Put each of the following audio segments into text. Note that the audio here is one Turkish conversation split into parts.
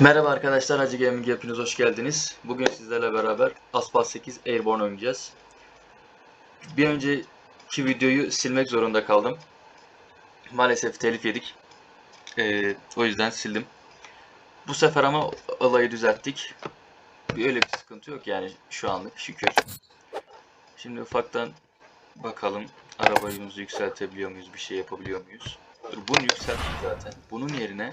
Merhaba arkadaşlar, Hacı Gaming hepiniz hoş geldiniz. Bugün sizlerle beraber Aspas 8 Airborne oynayacağız. Bir önceki videoyu silmek zorunda kaldım. Maalesef telif yedik. Ee, o yüzden sildim. Bu sefer ama olayı düzelttik. Bir öyle bir sıkıntı yok yani şu anlık şükür. Şimdi ufaktan bakalım arabayımızı yükseltebiliyor muyuz, bir şey yapabiliyor muyuz? Dur, bunu yükselttik zaten. Bunun yerine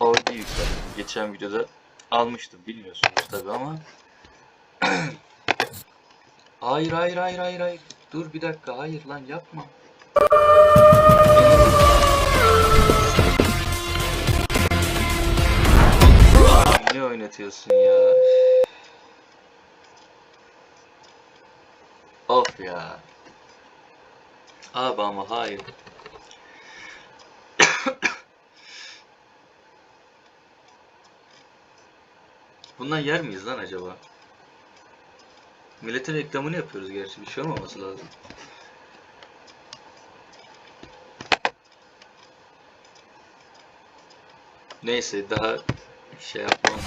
Audi yükselttim. Geçen videoda almıştım bilmiyorsunuz tabi ama Hayır hayır hayır hayır hayır Dur bir dakika hayır lan yapma Ne oynatıyorsun ya Of ya Abi ama hayır Bundan yer miyiz lan acaba? Milletin reklamını yapıyoruz gerçi bir şey olmaması lazım. Neyse daha şey yapmam.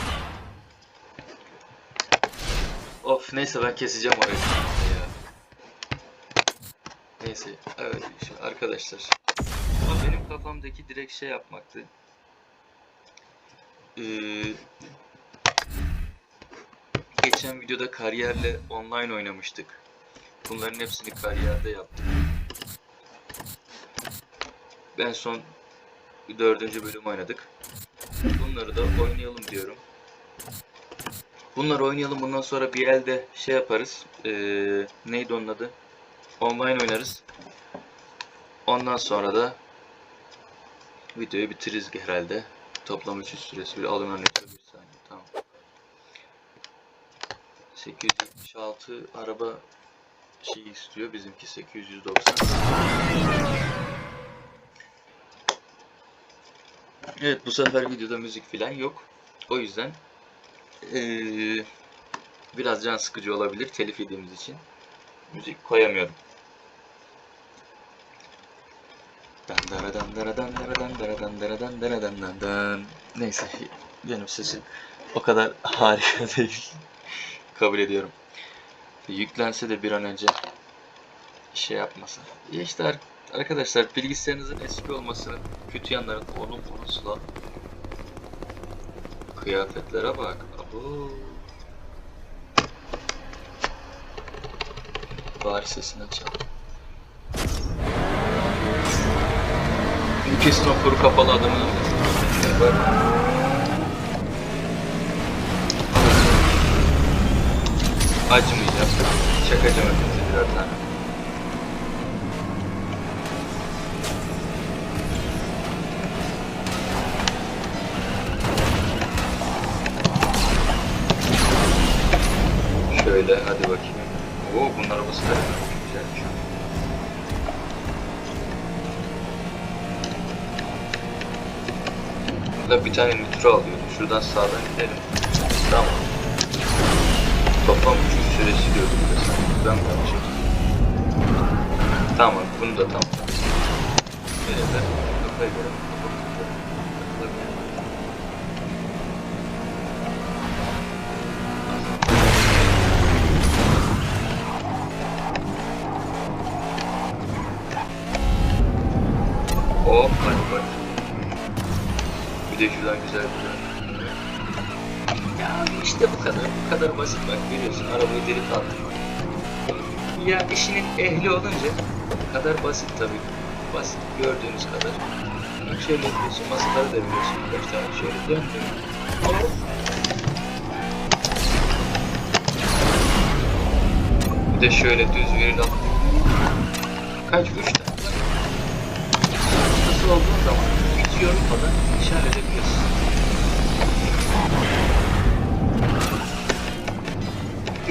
Of neyse ben keseceğim orayı. Neyse evet arkadaşlar. Ama benim kafamdaki direkt şey yapmaktı. Ee, geçen videoda kariyerle online oynamıştık. Bunların hepsini kariyerde yaptık. Ben son dördüncü bölüm oynadık. Bunları da oynayalım diyorum. Bunları oynayalım bundan sonra bir elde şey yaparız. Ee, neydi onun adı? Online oynarız. Ondan sonra da videoyu bitiririz herhalde. Toplam uçuş süresi bir alın örnekle bir saniye. Tamam. 876 araba şey istiyor. Bizimki 890. Evet bu sefer videoda müzik falan yok. O yüzden eee, biraz can sıkıcı olabilir telif yediğimiz için. Müzik koyamıyorum. Neyse benim sesim o kadar harika değil. Kabul ediyorum. Yüklense de bir an önce şey yapmasın. Ya işte ar- arkadaşlar bilgisayarınızın eski olmasının kötü yanların onun bunun Kıyafetlere bak. Abo. Bari sesini açalım. O kuru kapalı adamın Bak. Acımayacağım. Çakacağım hepinize birer tane. Şöyle hadi bakayım. Oo bunun arabası da güzelmiş. Burada bir tane nitro alıyordu. Şuradan sağdan gidelim. Tamam. Toplam uçuş süresi diyordu burada sanki. Ben mi hatırlıyorum? Tamam, bunu da tam. Böyle de kafaya göre. Güzel güzel. Ya işte bu kadar, bu kadar basit bak görüyorsun arabayı deri kaldırmak. Ya işinin ehli olunca bu kadar basit tabii. Basit gördüğünüz kadar. Şöyle yapıyorsun, masaları da biliyorsun. Kaç tane şöyle döndür. Hop. Bir de şöyle düz viril al. Kaç üç. Nasıl olduğu zaman hiç yorulmadan işaret edebiliyorsun.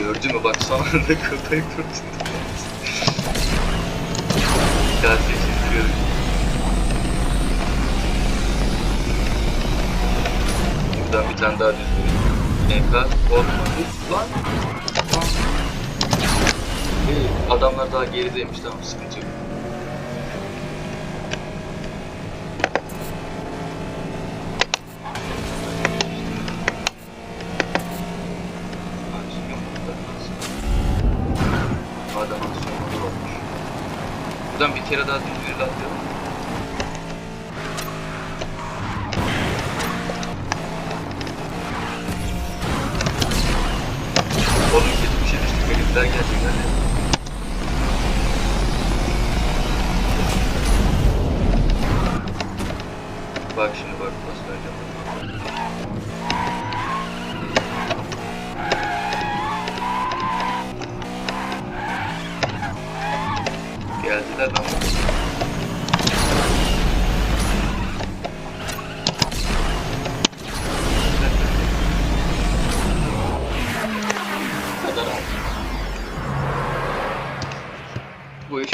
Gördü mü bak son anda kafayı kurtuldu. Katil çiziyorum. Buradan bir tane daha düz vereyim. MK olmadı. Lan. Adamlar daha gerideymiş tamam sıkıntı yok. Buradan bir kere daha düzgün atlayalım. Oğlum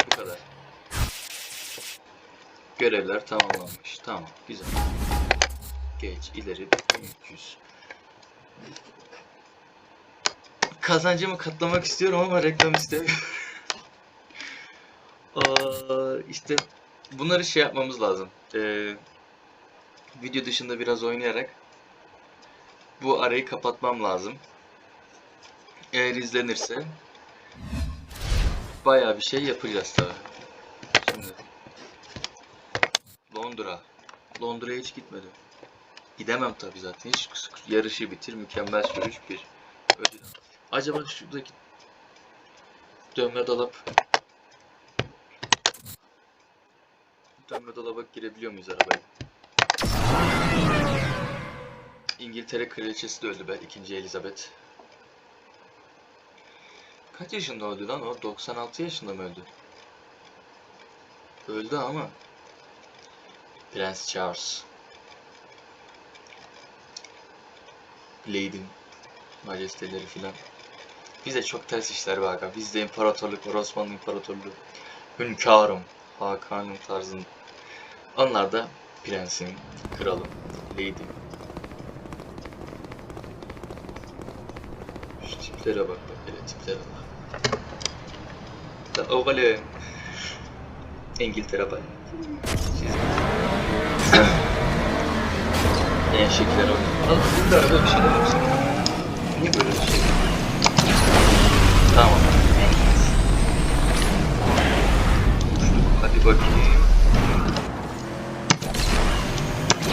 Bu kadar. Görevler tamamlanmış. Tamam, güzel. Geç, ileri, 1300. Kazancımı katlamak istiyorum ama reklam istemiyorum. İşte bunları şey yapmamız lazım. Ee, video dışında biraz oynayarak bu arayı kapatmam lazım. Eğer izlenirse bayağı bir şey yapacağız tabi. Şimdi Londra. Londra'ya hiç gitmedim. Gidemem tabi zaten. Hiç yarışı bitir, mükemmel sürüş bir ödül. Acaba şuradaki dönme dolap dönme dolaba girebiliyor muyuz arabaya? İngiltere kraliçesi de öldü be, 2. Elizabeth. Kaç yaşında öldü lan o? 96 yaşında mı öldü? Öldü ama. Prens Charles. Lady majesteleri filan. Bize çok ters işler be aga. Bizde imparatorluk var, Osmanlı İmparatorluğu. Hünkârım, Hakan'ın tarzında. Onlar da prensim, kralım, lady. Şu tiplere bak bak hele tiplere bak. Da ovale. İngiltere. Siz en şekiller o. Al bir de arada bir şeyler yapsın. Niye böyle bir şey? Tamam. Hadi bakayım.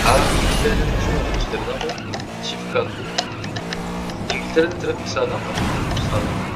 Aa, İngiltere'de de şu İngiltere'de ama çift kaldı. İngiltere'de trafik sağlam var. Sağdan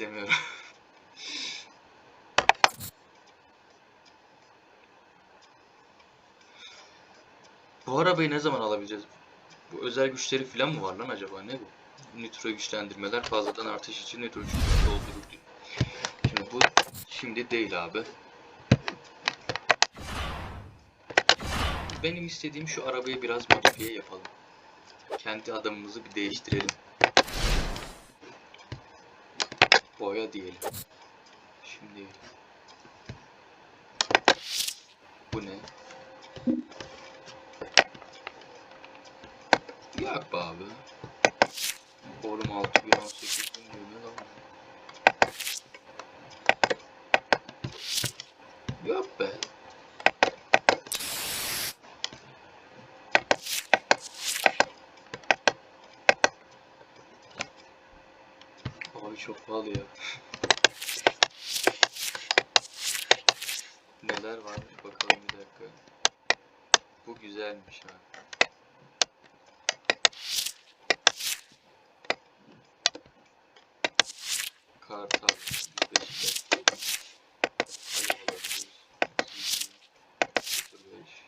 istemiyorum. Bu arabayı ne zaman alabileceğiz? Bu özel güçleri falan mı var lan acaba ne bu? Nitro güçlendirmeler fazladan artış için nitro güçleri doldurur diyor. Şimdi bu şimdi değil abi. Benim istediğim şu arabayı biraz modifiye yapalım. Kendi adamımızı bir değiştirelim. boya diyelim. Şimdi bu ne? Yak be abi. Borum 6 bir 18 çok pahalı ya. Neler var bakalım bir dakika. Bu güzelmiş ha. Kartal, Beşiktaş, Alev olabilir, CC, 05.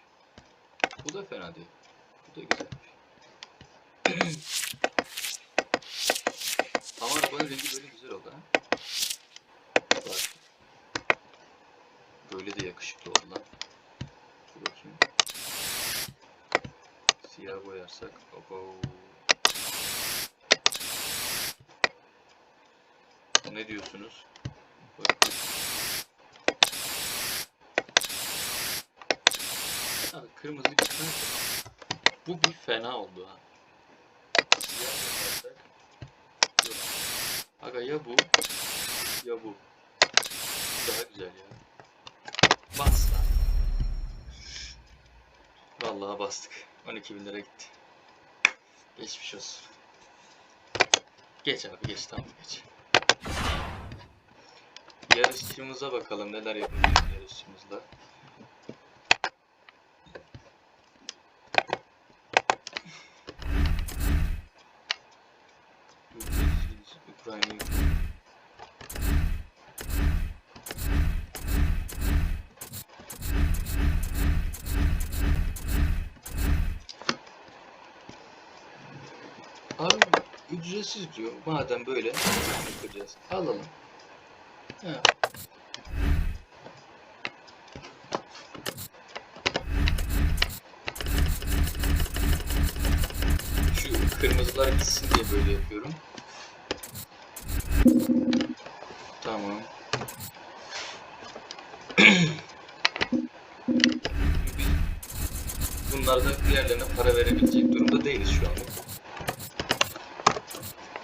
Bu da fena değil. Bu da güzelmiş. Ama arabanın rengi böyle güzel oldu ha. Bak. Böyle de yakışıklı oldu. Dur bakayım. Siyah boyarsak. Abo. Ne diyorsunuz? Abi kırmızı güzel. Bu bir fena oldu ha. Aga ya bu ya bu. Daha güzel ya. Bas. Vallahi bastık. 12 bin lira gitti. Geçmiş olsun. Geç abi geç tamam geç. Yarışçımıza bakalım neler yapabiliriz yarışçımızla. Ücretsiz Ukrayna Abi ücretsiz diyor. Madem böyle yapacağız. Alalım. Şu kırmızılar gitsin diye böyle yapıyorum. Tamam. Bunlarda diğerlerine para verebilecek durumda değiliz şu anda.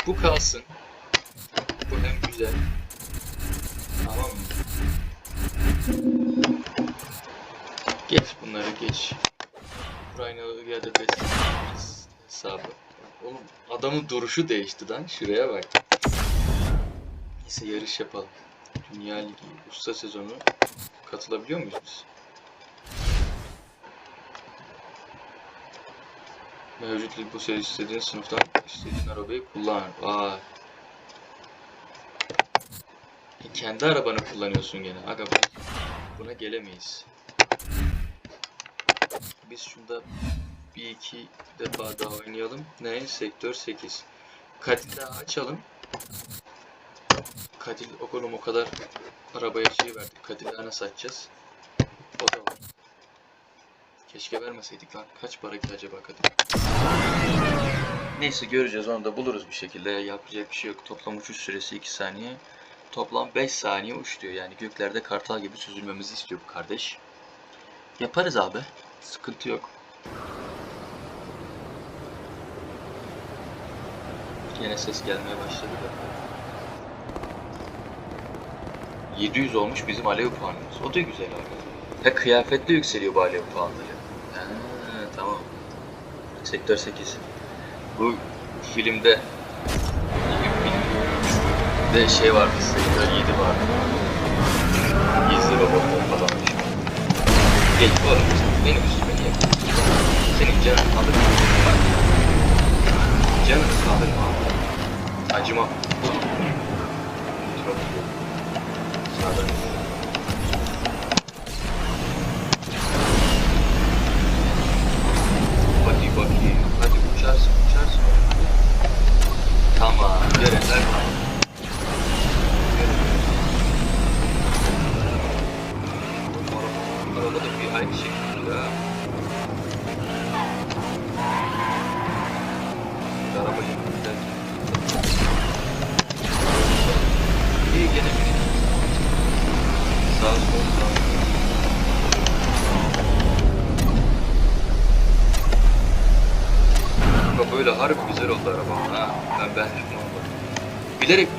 Bu kalsın. Bu hem güzel. Tamam mı? Geç bunları geç. Ukraynalı best hesabı. Oğlum adamın duruşu değişti lan. Şuraya bak. Neyse yarış yapalım. Dünya Ligi usta sezonu katılabiliyor muyuz biz? Mevcut bu seri istediğin sınıftan istediğin arabayı kullan. Vay. E, kendi arabanı kullanıyorsun gene. Aga bu- buna gelemeyiz. Biz şunda bir iki defa daha oynayalım. Ne? Sektör 8. Katil daha açalım. Katil okulum o kadar arabaya şey verdik. Katillere satacağız. O da var. Keşke vermeseydik lan. Kaç para ki acaba katil? Neyse göreceğiz onu da buluruz bir şekilde. Yapacak bir şey yok. Toplam uçuş süresi 2 saniye. Toplam 5 saniye uç. Yani göklerde kartal gibi süzülmemizi istiyor bu kardeş. Yaparız abi. Sıkıntı yok. Yine ses gelmeye başladı da. 700 olmuş bizim alev puanımız. O da güzel abi. Ha kıyafetle yükseliyor bu alev puanları. Sektör 8. Bu filmde de şey vardı, Sektör 7 vardı. Gizli robot falan. Geç oğlum, benim üstüme niye? Senin canın alır mı? Bak. Canın alır mı? Acımam. Sağdan.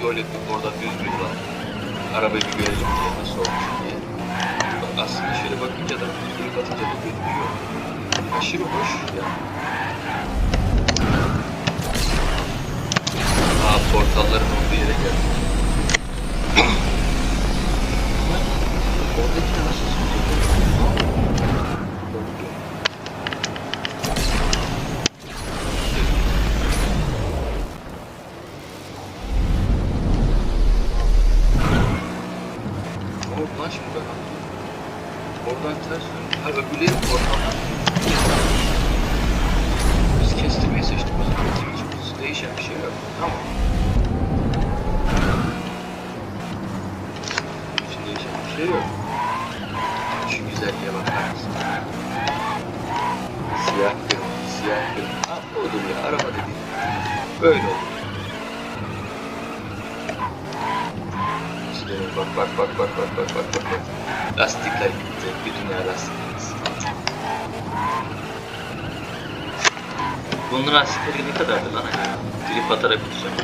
Bilerek böyle orada düz düz var. Arabayı bir görelim diye nasıl olmuş diye. Bak aslında şöyle bakınca da düzgün atınca da gözüküyor. Aşırı hoş ya. Aa portalların olduğu yere geldik. Oradaki Bunun lastikleri ne kadardı lan acaba? Trip atarak uçacağım.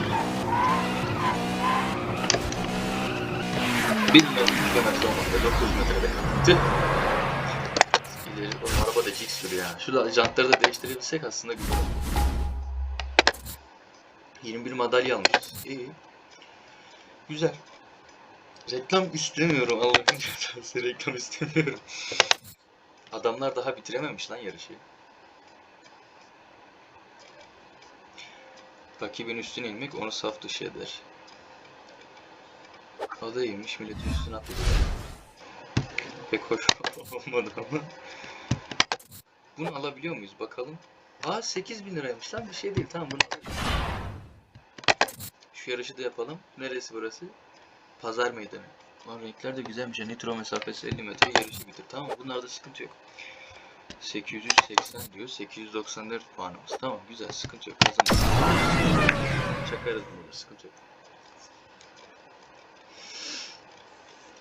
Bilmiyorum 100 kilometre olmadı. 9 metrede. Tüh. İleri, o araba da cik sürüyor ya. Şu jantları da değiştirebilsek aslında güzel olur. 21 madalya almışız. İyi. Güzel. Reklam istemiyorum Allah'ın reklam istemiyorum. Adamlar daha bitirememiş lan yarışı. Rakibin üstüne inmek onu saf dışı eder. O da iyiymiş milletin üstüne atladı. Pek hoş olmadı ama. Bunu alabiliyor muyuz bakalım. Aa 8000 liraymış lan bir şey değil tamam bunu. Şu yarışı da yapalım. Neresi burası? Pazar meydanı. Lan renkler de güzelmiş. Nitro mesafesi 50 metre yarışı bitir. Tamam bunlarda sıkıntı yok. 880 diyor. 894 puanımız. Tamam güzel sıkıntı yok. Kazanırız. Çakarız bunu sıkıntı yok.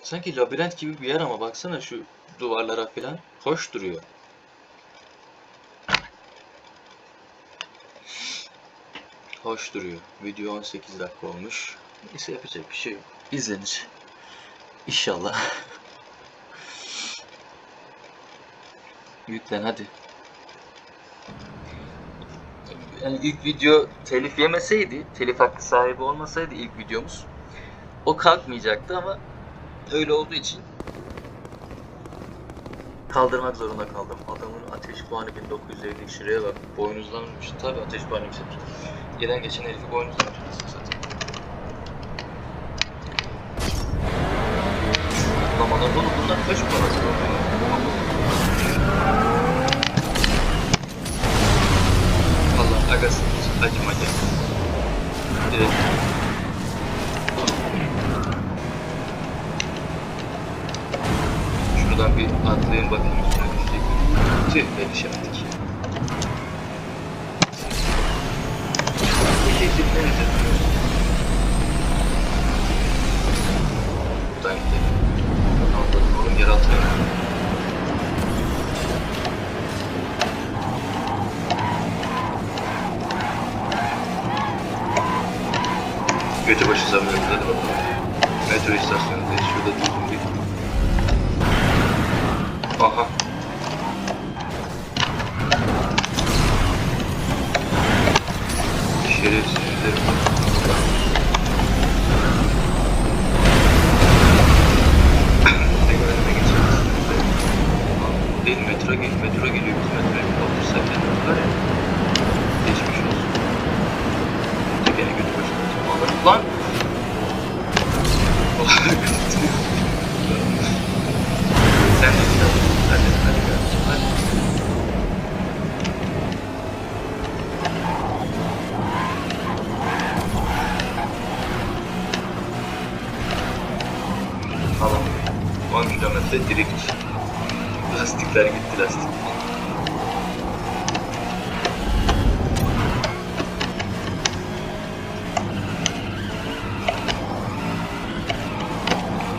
Sanki labirent gibi bir yer ama baksana şu duvarlara falan. Hoş duruyor. Hoş duruyor. Video 18 dakika olmuş. Neyse yapacak bir şey yok. İzlenir. İnşallah. Yüklen hadi. Yani ilk video telif yemeseydi, telif hakkı sahibi olmasaydı ilk videomuz o kalkmayacaktı ama öyle olduğu için kaldırmak zorunda kaldım. Adamın ateş puanı 1950 şuraya bak. Boynuzlanmış. Tabi ateş puanı yüksek. Gelen geçen herifi boynuzlamış. zaten. Uygulamalar oğlum bunlar kaç parası sagasının acı macı. Evet. Şuradan bir atlayın bakayım üstüne düşecek mi? Tüh ben Götübaşı zamlarımız hadi bakalım. Metro istasyonundayız. Şurada durdum bir. Aha. Şerefsiz yüzlerim. Tekrar önüme geçemezsin. Değil metro, gel metro geliyor. Biz metroya gitti lastik.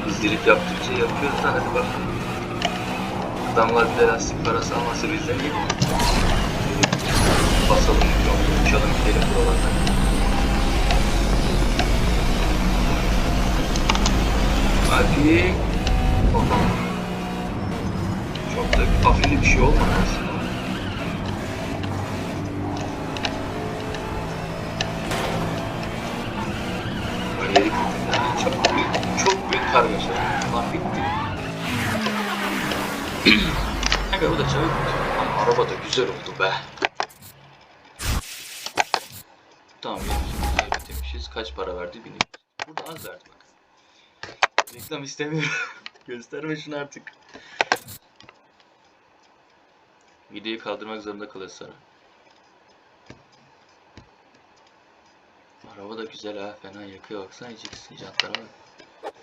Biz drift yaptıkça yapıyoruz da hadi bakalım. Adamlar bir lastik parası almasa bizden iyi. Basalım, uçalım gidelim buralardan. Hadi. Bakalım. Da afili bir şey olmadı aslında. Yani çok büyük, çok büyük kargaşa. Lan bitti. Kanka bu da çabuk. Ama araba da güzel oldu be. Tamam yarışımızı kaybetmişiz. Kaç para verdi bilmiyorum. Burada az verdi bak. Reklam istemiyorum. Gösterme şunu artık. Videoyu kaldırmak zorunda kalır sonra. Araba da güzel ha fena yakıyor baksana içi jantlara bak.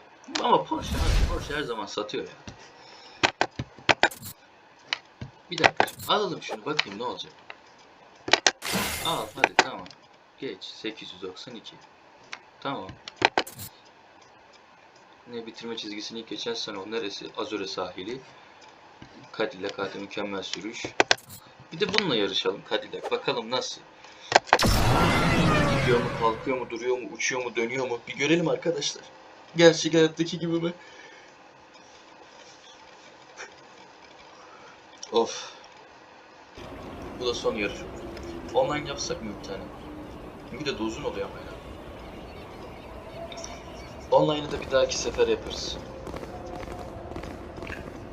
Ama Porsche Porsche her zaman satıyor ya. Bir dakika alalım şunu bakayım ne olacak. Al hadi tamam. Geç 892. Tamam. Ne bitirme çizgisini sene o neresi? Azure sahili. Cadillac hadi mükemmel sürüş. Bir de bununla yarışalım Cadillac. Bakalım nasıl. Gidiyor mu, kalkıyor mu, duruyor mu, uçuyor mu, dönüyor mu? Bir görelim arkadaşlar. Gerçek hayattaki gibi mi? Of. Bu da son yarış. Online yapsak mı bir tane? Bir de, uzun oluyor ama ya. Online'ı da bir dahaki sefer yaparız.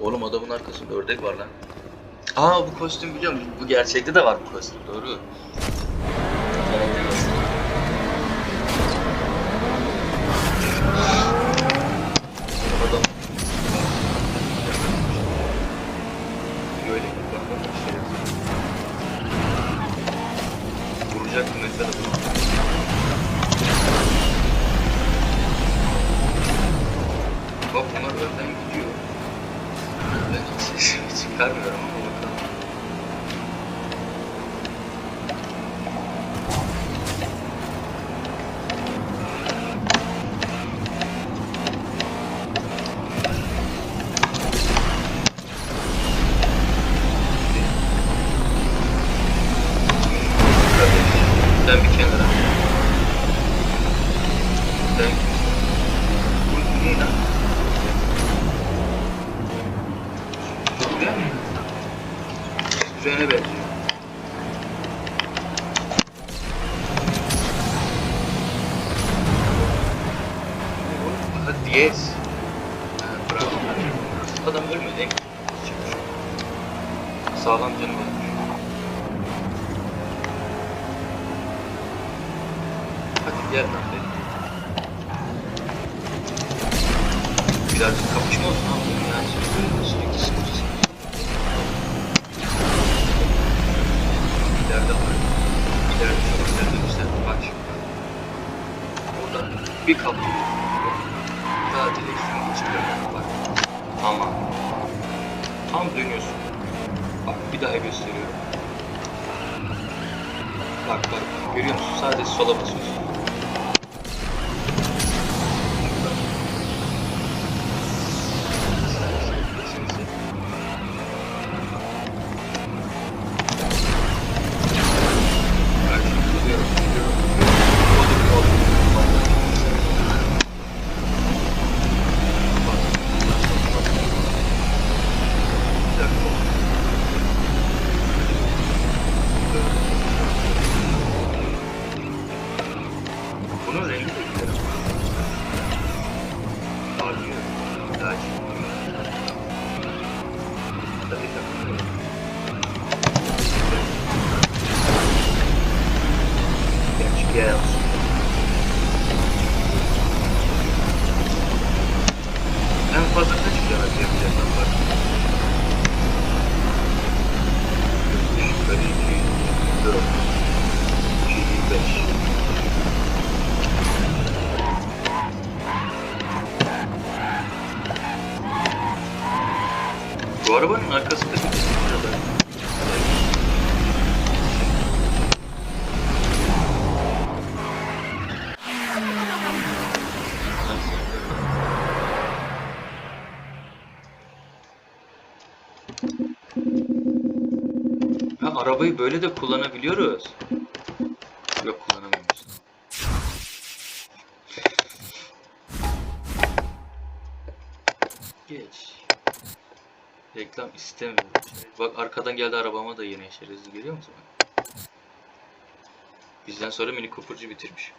Oğlum adamın arkasında ördek var lan. Aa bu kostüm biliyor musun? Bu gerçekte de var bu kostüm doğru. Bir kapı. Daha direksiyonu çıkıyor. Bak. Tamam. Tam dönüyorsun. Bak bir daha gösteriyorum. Bak bak görüyor musun? Sadece sola basıyorsun. Ha arabayı böyle de kullanabiliyoruz. Yok kullanamıyoruz. Geç. Reklam istemiyorum. Bak arkadan geldi arabama da yine şerefsiz görüyor musun? Bizden sonra Mini Cooper'cı bitirmiş.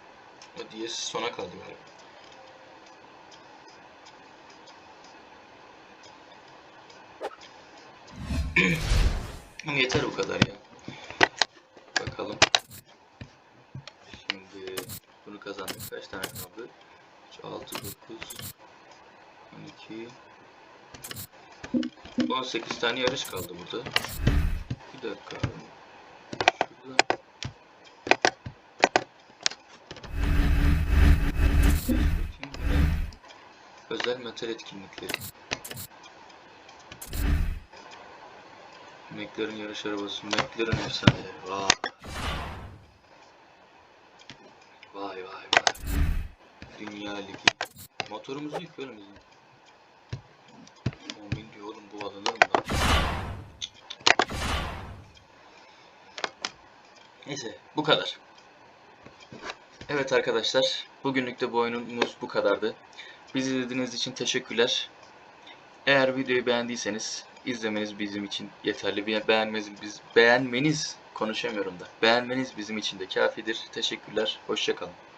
O DS sona kaldı galiba. Yeter bu kadar ya. Bakalım. Şimdi bunu kazandık. Kaç tane kaldı? 6, 9, 12, 18 tane yarış kaldı burada. Bir dakika. Şurada. Özel metal etkinlikleri. McLaren yarış arabası. McLaren efsaneleri. Vay. Vay vay vay. Dünya Ligi. Motorumuz yok oğlum bizim. 10 bin diyor oğlum bu alınır mı lan? Neyse bu kadar. Evet arkadaşlar bugünlük de bu oyunumuz bu kadardı. Bizi izlediğiniz için teşekkürler. Eğer videoyu beğendiyseniz izlemeniz bizim için yeterli. Be- Beğenmeniz, biz, beğenmeniz konuşamıyorum da. Beğenmeniz bizim için de kafidir. Teşekkürler. Hoşçakalın.